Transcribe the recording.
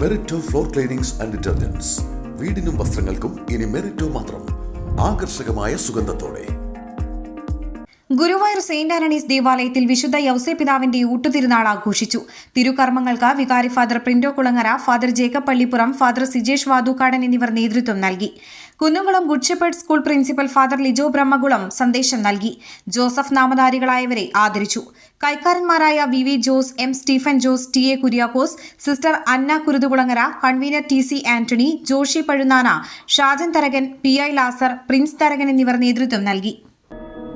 മെറിറ്റോ floor cleanings and detergents വീടിനും വസ്ത്രങ്ങൾക്കും ഇനി മെറിറ്റോ മാത്രം. ആകർഷകമായ സുഗന്ധത്തോടെ. ഗുരുവായൂർ സെയിന്റ് ആന്റണീസ് ദേവാലയത്തിൽ വിശുദ്ധ യൗസേ പിതാവിന്റെ ഊട്ടുതിരുനാൾ ആഘോഷിച്ചു. തിരുകർമ്മങ്ങൾക്ക് വികാരി father Printo Kulangara father Jacob Pallippuram father Sijesh Vathukkadan എന്നിവർ നേതൃത്വം നൽകി. Kunnamkulam Good Shepherd School principal father Lijo Brahmakulam സന്ദേശം നൽകി. ജോസഫ് നാമധാരികളായവരെ ആദരിച്ചു. കൈക്കാരന്മാരായ V V Jose M Stephen Jose T A Kuriakose sister Anna Kuruthukulangara convener T C Antony Joshy Pazhunana Shajan Tharakan P I Lazar Prince Tharakan എന്നിവർ നേതൃത്വം നൽകി.